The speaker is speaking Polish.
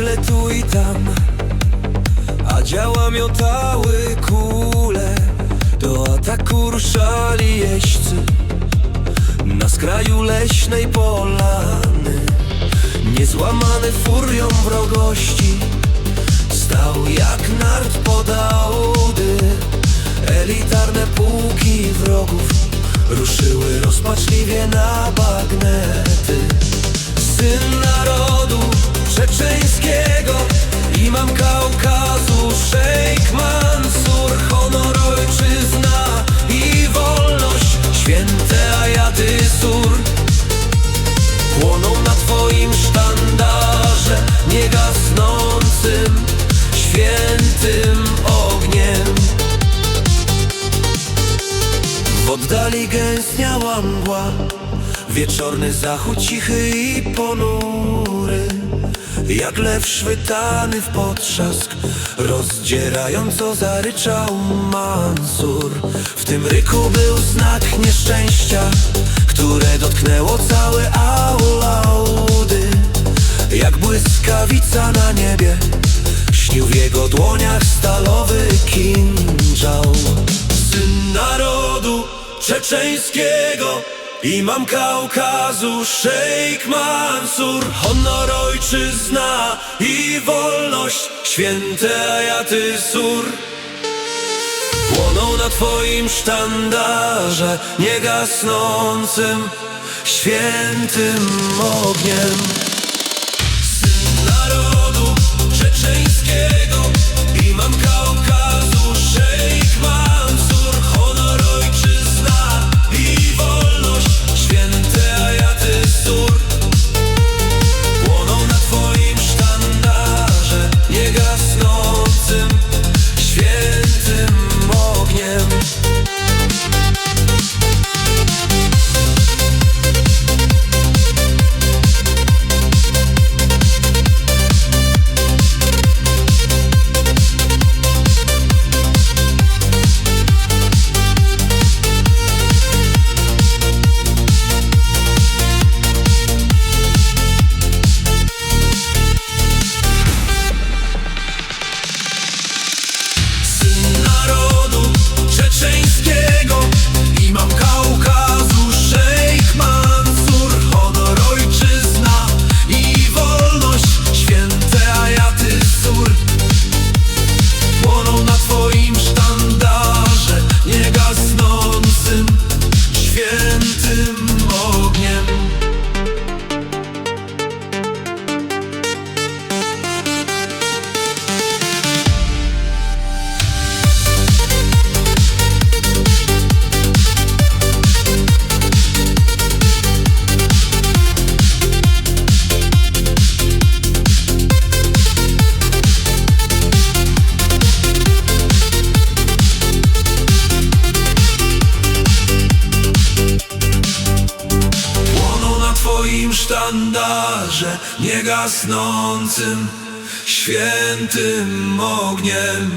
zwykle tu i tam A działa miotały kule. Do ataku ruszali jeźdźcy Na skraju leśnej polany. Niezłamany furią wrogości Stał jak nart pod audy. Elitarne pułki wrogów Ruszyły rozpaczliwie na bagnety. Syn narodu czeczeńskiego Imam Kaukazu Szejk Mansur Honor ojczyzna i wolność Święte ajaty sur Płoną na twoim sztandarze Niegasnącym Świętym ogniem. W oddali gęstniała mgła Wieczorny zachód cichy i ponury Jak lew szwytany w potrzask Rozdzierająco zaryczał Mansur. W tym ryku był znak nieszczęścia Które dotknęło całe aulaudy Jak błyskawica na niebie Śnił w jego dłoniach stalowy kinżał. Syn narodu czeczeńskiego Imam Kaukazu, szejk Mansur Honor ojczyzna i wolność Święte ajaty sur. Płoną na twoim sztandarze Niegasnącym Świętym ogniem. Syn narodu czeczeńskiego Świętym ogniem sztandarze Niegasnącym Świętym ogniem